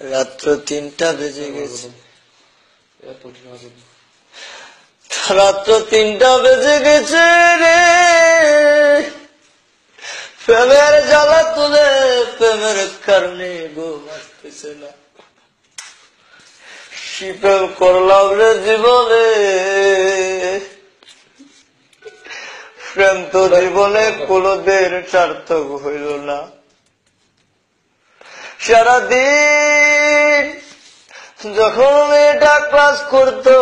রাত্র তিনটা বেজে গেছে। রাত্র তিনটা বেজে গেছে রে। প্রেমের জ্বালা তুলে প্রেমের কারণে ঘুম আসতেছে না। কি করলাম রে জীবনে? প্রেম তো জীবনে কোনদিন সার্থক হইল না। সারাদিন যখন মেয়েটা ক্লাস করতো,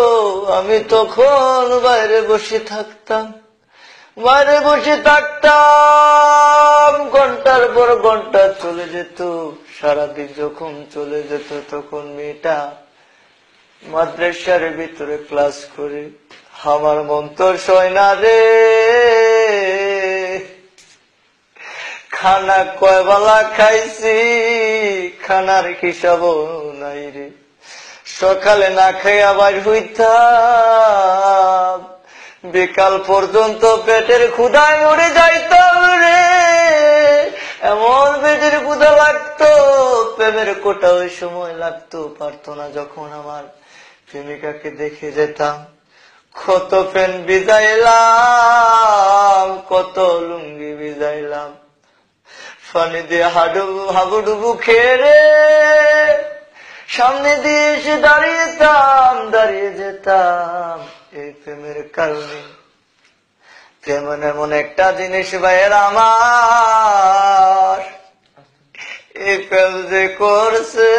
আমি তখন বাইরে বসে থাকতাম। বাইরে বসে থাকতাম, ঘণ্টার পর ঘণ্টা চলে যেত। সারাদিন যখন চলে যেত, তখন মেয়েটা মাদ্রাসার ভিতরে ক্লাস করে, আমার মন তো সয় না রে। খানা কয় বেলা খাইছি। খানার হিসাব নাই রে। সকালে না খাই আবার হইতাম। বিকাল পর্যন্ত পেটের ক্ষুদায় মরে যাইতাম রে। এমন পেটের ক্ষুদা লাগতো, প্রেমের কোটা ওই সময় লাগতো, পারতো না যখন আমার প্রেমিকাকে দেখে যেতাম। কত ফ্যান বিজাইলাম কত লুঙ্গি বিজাইলাম পানি দিয়ে হাডুবু হাবুডুবু খেয়ে রে সামনে দিয়ে এসে দাঁড়িয়েতাম, দাঁড়িয়ে যেতাম এই প্রেমের কারণে। যেমন এমন একটা জিনিস ভাইয়ের আমার এই প্রেম যে করছে,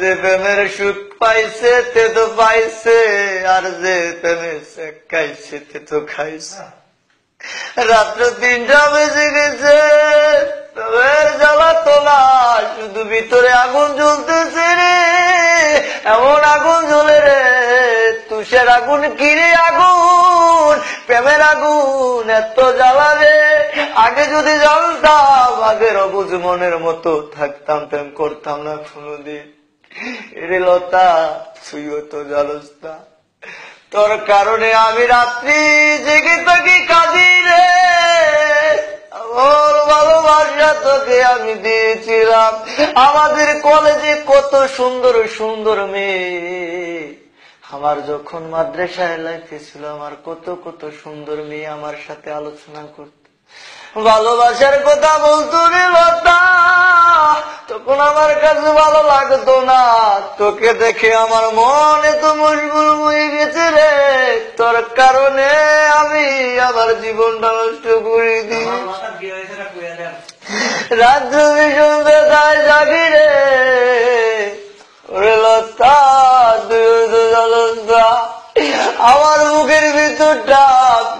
যে প্রেমের সুখ পাইছে তে তো পাইছে, আর যে প্রেমের খাইছে তে তো খাইছে। রাত্র তিনটা বেজে গেছে। জ্বালা তোলা শুধু ভিতরে আগুন জ্বলতেছে রে। এমন আগুন জ্বলে রে, তুষের আগুন কিরে আগুন? প্রেমের আগুন, এত জ্বালা রে। আগে যদি জানতাম আগের অবুজ মনের মতো থাকতাম, প্রেম করতাম না কোনোদিন। এরে লতা, তুইও তো জানোস না। তোর কারণে আমি রাত্রি জেগে থাকি কাঁদি রে ওর ভালোবাসা তোকে আমি দিয়েছিলাম। আমাদের কলেজে কত সুন্দর সুন্দর মেয়ে। আমার যখন মাদ্রাসায় লাইফে ছিল আমার কত কত সুন্দর মেয়ে আমার সাথে আলোচনা করত। ভালোবাসার কথা বলতো রে লতা। তখন আমার কাছে ভালো লাগতো না। তোকে দেখে আমার মনে তো মশগুল হয়ে গেছে রে। তোর কারণে আমি আমার জীবনটা নষ্ট করে দিই। রাজ্য ভীষণ বেদায় জাগি রে। ওরে লতা তুই তো আমার মুখের ভিতরটা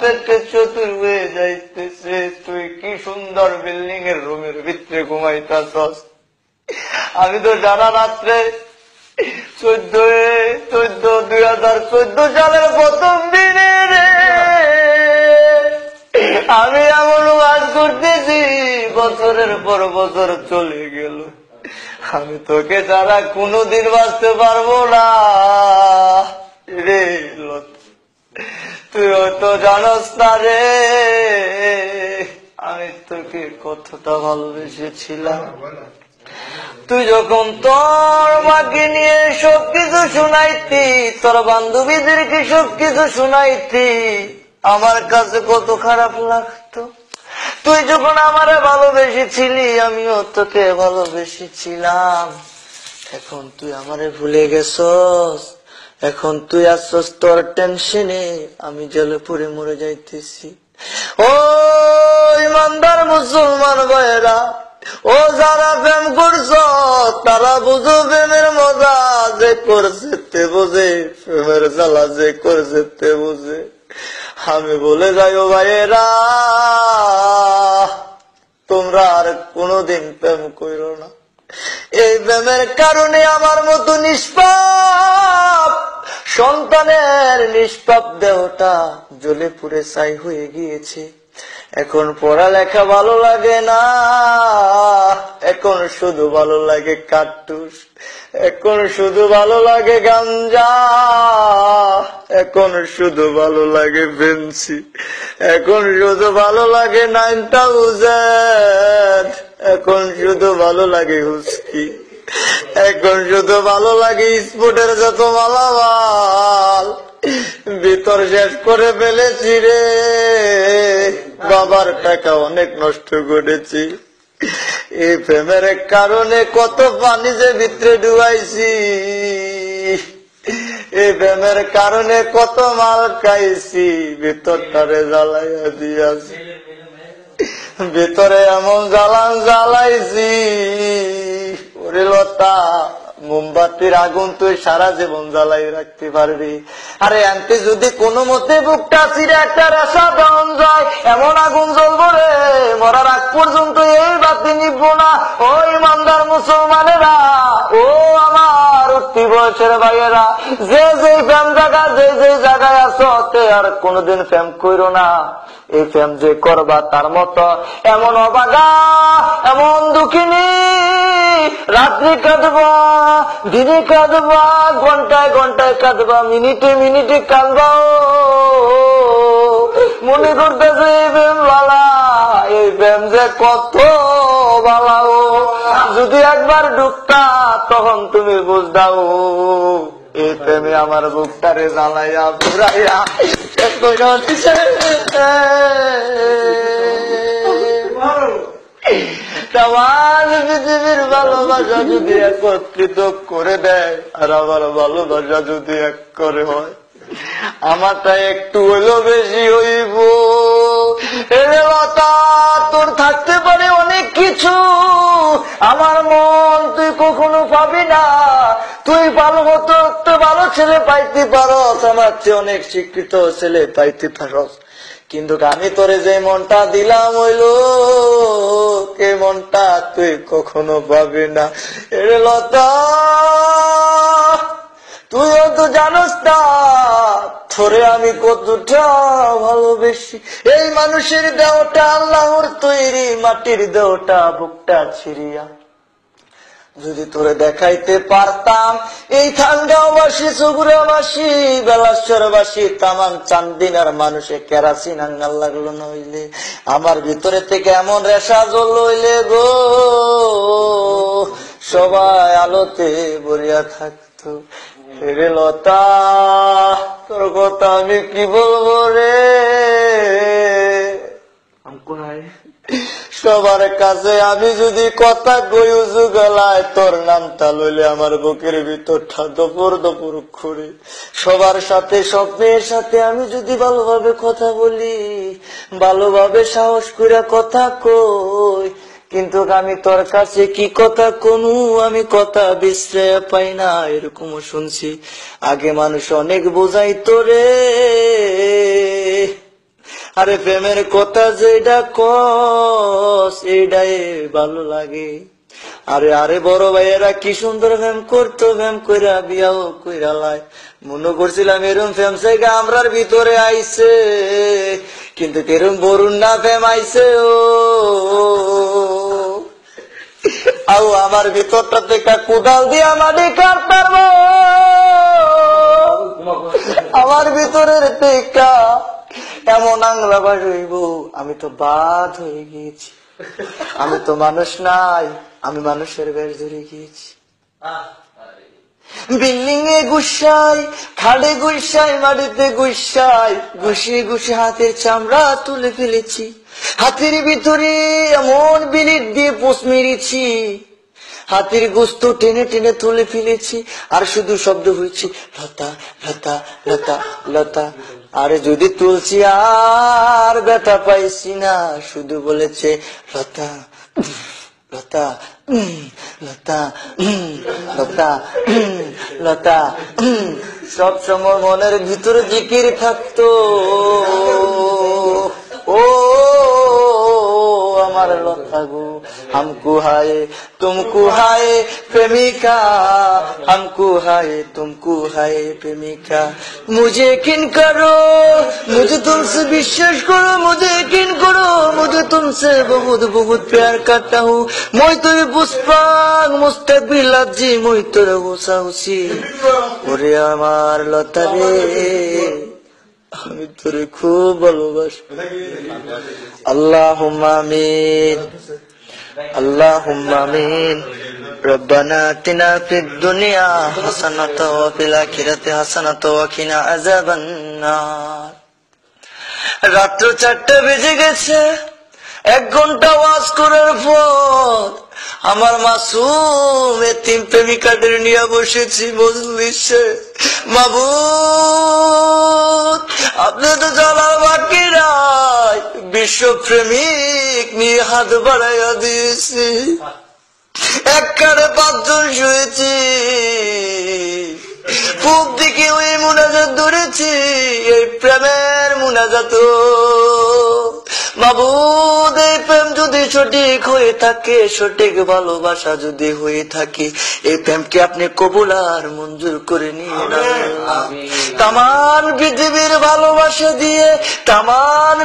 পেটে চতুর হয়ে যাইতেছে। তুই কি সুন্দর বিল্ডিং এর রুমের ভিতরে ঘুমাইতাস আমি তো জানা রাত্রে চোদ্দ চোদ্দ, দুই হাজার চোদ্দ সালের প্রথম দিনে আমি এমন কাজ করতেছি, বছরের পর বছর চলে গেল। আমি তোকে ছাড়া কোনোদিন বাঁচতে পারব না। রে তুই তো জানস না রে। আমি তোকে কতটা ভালোবেসেছিলাম। তুই যখন তোর মাকে নিয়ে সবকিছু শুনাইতি, তোর বান্ধবীদেরকে সবকিছু শুনাইতি, আমার কাছে কত খারাপ লাগতো। তুই যখন আমারে ভালোবেসেছিলি, আমিও তোকে ভালোবেসেছিলাম। এখন তুই আমারে ভুলে গেছস। এখন তুই আসছস তোর টেনশনে, আমি জলে পড়ে মরে যাইতেছি। ও ইমানদার মুসলমান ভাইয়েরা, ও যারা প্রেম করছ, তারা বুঝো প্রেমের মজা যে করছে তে বোঝে, প্রেমের জ্বালা যে করছে তে বোঝে। আমি বলে যাই ও ভাইয়েরা, তোমরা আর কোনোদিন প্রেম করো না। এই প্রেমের কারণে আমার মতো নিষ্পাপ সন্তানের নিষ্পাপ দেহটা জ্বলে পুড়ে ছাই হয়ে গিয়েছে। এখন পড়ালেখা ভালো লাগে না। এখন শুধু ভালো লাগে কাটুস। এখন শুধু ভালো লাগে গাঞ্জা। এখন শুধু ভালো লাগে বেঞ্চি এখন শুধু ভালো লাগে নাইন থাউজেন্ড এখন শুধু ভালো লাগে হুস্কি এখন শুধু ভালো লাগে স্পোর্টের যত মালামাল। ভিতর শেষ করে ফেলেছি রে। বাবার টাকা অনেক নষ্ট করেছি। এই প্রেমের কারণে কত পানি যে ভিতরে ডুবাইছি। এই প্রেমের কারণে কত মাল খাইছি। ভিতরটারে জ্বালাইয়া দিয়াছি। ভিতরে এমন জ্বালান জ্বালাইছি। লতা মোমবাতির আগুন তুই সারা জীবন জ্বালাই রাখতে পারবি। আরে আনতে যদি কোনো মতে বুকটা চিরে একটা রেশা দেওয়ান যায়, এমন আগুন জ্বলবো রে, মরার আগ পর্যন্ত এই বাতি নিব না। ও ইমানদার মুসলমানেরা, ও আমার উঠতি বয়সের ভাইয়েরা, যে যে ফ্যাম জায়গা, যে যে জায়গায় আছো, তে আর কোনোদিন ফ্যাম কইরো না। এই ফ্যাম যে করবা তার মতো, এমন অবাগা, এমন দুঃখিনী। রাত্রি কাঁদবা, দিনে কাঁদবা, ঘন্টায় ঘন্টায় কাঁদবা, মিনিটে মিনিটে কাঁদবা মনে করতেছে এই প্রেম বালা এই প্রেম যে কত বালা ও যদি একবার ডুবতা, তখন তুমি বুঝদাও, এই প্রেমে আমার বুকটারে জ্বালাইয়া পুরাইয়া শেষ কইরা তামান পৃথিবীর ভালোবাসা যদি একত্রিত করে দেয়, আর আমার ভালোবাসা যদি এক করে হয়, আমারটা একটু হইল বেশি হইব। তোর থাকতে পারে অনেক কিছু। আমার মন তুই কখনো পাবি না। তুই ভালো হতো, তো ভালো ছেলে পাইতে পারস, আমার চেয়ে অনেক শিক্ষিত ছেলে পাইতে পারস। কিন্তু আমি তোরে যে মনটা দিলাম হইল মনটা তুই কখনো পাবি না। এরে লতা, তুইও তো জানস না, থরে আমি কতটা ভালোবেসি। এই মানুষের দেওটা আল্লাহর তৈরি, মাটির দেওটা বুকটা ছিড়িয়া। যদি তোরে দেখাইতে পারতাম, এই থানগাঁওবাসী চুগুরাবাসী বেলাশ্বরবাসী চান্দিন আর মানুষে কেরাসিন আঙ্গাল লাগল নইলে। আমার ভিতরে থেকে এমন রেশা জল লইলে গো। সবাই আলোতে বরিয়া থাকতো। রে লতা, তোর কথা আমি কি বলব রে? কোথায়? সবার কাছে আমি যদি কথা কই উজু গলায়, তোর নামটা লইলে আমার বুকের ভিতরটা দপুর দপুর করে সবার সাথে, স্বপ্নের সাথে আমি যদি ভালোভাবে কথা বলি, ভালোভাবে সাহস করে কথা কই, কিন্তু আমি তোর কাছে কি কথা কোনো আমি কথা বিশ্রয় পাই না, এরকমও শুনছি। আগে মানুষ অনেক বোঝাইতো রে। আরে প্রেমের কথা যেটা কস এটাই ভালো লাগে। আরে আরে বড় ভাইয়েরা কি সুন্দর ফ্যাম করতো ফ্যাম কইরা বিয়াও কইরা লাই। মনে করছিলাম এরম ফ্যাম সাইগা আমরার ভিতরে আইছে কিন্তু এরম বরুণ না ফ্যাম আইছে ও। আও আমার ভিতরটা থেকে কোদাল দিয়া মাটি কাট পারব আমার ভিতরের টেকা এমন আংলা হইব? আমি তো বাদ হয়ে গিয়েছি। আমি তো মানুষ নাই, আমি মানুষের বেশ ধরে গিয়েছি। বিল্ডিং এ গুসাই, খাড়ে গুসাই, মাটিতে গুসাই ঘুষিয়ে ঘুষে হাতের চামড়া তুলে ফেলেছি। হাতের ভিতরে এমন বিলিট দিয়ে পোষ মেরেছি। হাতির গোস্ত টেনে টেনে তুলে ফেলেছি, আর শুধু শব্দ হয়েছে, লতা লতা লতা লতা। আরে যদি তুলছি আর ব্যথা পাইছি না, শুধু বলেছে, লতা লতা লতা লতা লতা। সব সময় মনের ভিতরে জিকির থাকতো। ও আমার হামকু হায়, তুমকু হায় প্রেমিকা, হামকু হায়, তুমকু হায় প্রেমিকা। মুঝে কিন করো, মুঝে তুমসে বিশ্বাস করো, মুঝে কিন করো, মুঝে তুমসে বহুত বহুত প্যার করতা হু মই তোর পুষ্পাং মুস্তাকবি মই তোর হুসা হুসি ওরে আমার লতা আমি তোরে খুব ভালোবাসি আল্লাহ আমিন اللهم آمين ربنا آتنا في الدنيا حسنة وفي الآخرة حسنة وقنا عذاب النار রাত্র চারটা বেজে গেছে এক ঘন্টা ওয়াজ করার পর আমার মাসুম তিন প্রেমিকাদের নিয়ে বসেছি মজলিসে। মাবুদ, আপনি তো জানার বাকি নাই বিশ্ব প্রেমিক নিয়ে হাত বাড়াইয়া দিয়েছি। এক কানে পাঁচজন শুয়েছি। পূব দিকে ওই মুনাজাত ধরেছি, এই প্রেমের মুনাজাত। মাবুদ এই প্রেম যদি সঠিক হয়ে থাকে, সঠিক ভালোবাসা যদি হয়ে থাকে, এই প্রেমকে আপনি কবুল আর মঞ্জুর করে নিয়ে তামান পৃথিবীর ভালোবাসা দিয়ে তামান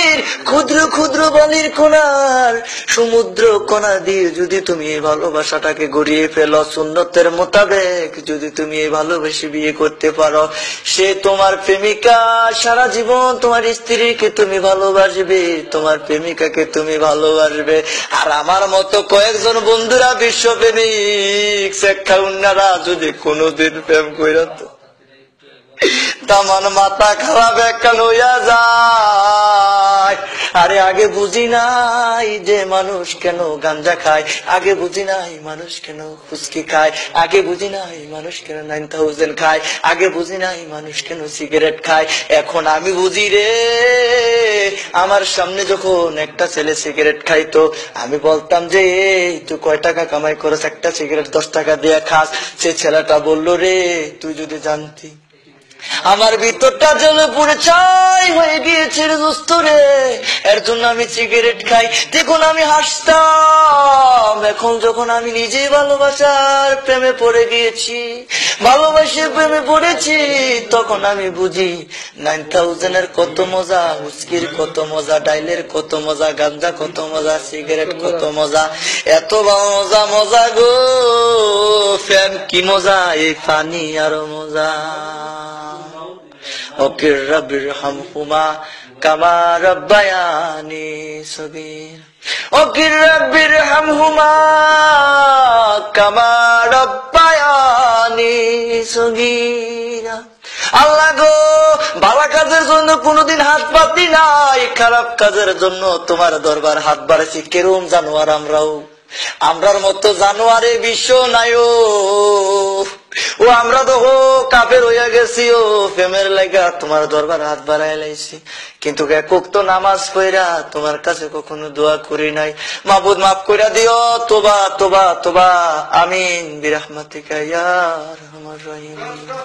পৃথিবীর ক্ষুদ্র ক্ষুদ্র বালির কোনার সমুদ্র কোনা দিয়ে যদি তুমি এই ভালোবাসাটাকে গড়িয়ে ফেলো, সুন্নতের মোতাবেক যদি তুমি এই ভালোবেসে বিয়ে করতে পারো, সে তোমার প্রেমিকা সারা জীবন তোমার স্ত্রীকে তুমি ভালোবাসবে, তোমার প্রেমিকাকে তুমি ভালোবাসবে। আর আমার মতো কয়েকজন বন্ধুরা বিশ্ব প্রেমিক শেখা উন্নারা যদি কোনোদিন প্রেম কইরা তো তামান মাথা খারাপ একটা লইয়া যায়। আরে আগে বুঝি নাই যে মানুষ কেন গাঞ্জা খায়। আগে বুঝি নাই মানুষ কেন ফুচকি খায়। আগে বুঝি নাই মানুষ কেন নাইন থাউজেন্ড খায়। আগে বুঝি নাই মানুষ কেন সিগারেট খায়। এখন আমি বুঝি রে, আমার সামনে যখন একটা ছেলে সিগারেট খাইতো, আমি বলতাম যে, এই, তুই কয় টাকা কামাই করস? একটা সিগারেট দশ টাকা দিয়ে খাস। সে ছেলেটা বলল, রে, তুই যদি জানতি, আমার ভিতরটা পুরে চাই হয়ে গিয়েছে রে দোস্ত রে এর জন্য আমি সিগারেট খাই, দেখুন আমি হাসতাম। এখন যখন আমি নিজেই ভালোবাসার প্রেমে পড়ে গিয়েছি, ভালোবাসে প্রেমে পড়েছি, তখন আমি বুঝি নাইন থাউজেন্ডের কত মজা উস্কির কত মজা ডাইলের কত মজা, গাঞ্জা কত মজা সিগারেট কত মজা, এত মজা মজা গো। ফ্যান কি মজা, এই পানি আরও মজা। আল্লাহ গো ভালো কাজের জন্য কোনোদিন হাত পাতি নাই, খারাপ কাজের জন্য তোমার দরবার হাত বাড়াইছি, কেরম জানোয়ার আমরাও। আমরার মতো জানোয়ারে বিশ্ব নাই ও। আমরা তো হো কাপের হইয়া গেছি ও। প্রেমের লাগা তোমার দরবার হাত বাড়াই লাইছি। কিন্তু একক তো নামাজ পড়া তোমার কাছে কখনো দোয়া করি নাই। মাবুদ, মাফ কইরা দিও। তোবা তোবা তোবা। আমিন। বিরহমাতিকা ইয়া রহমান রহিম।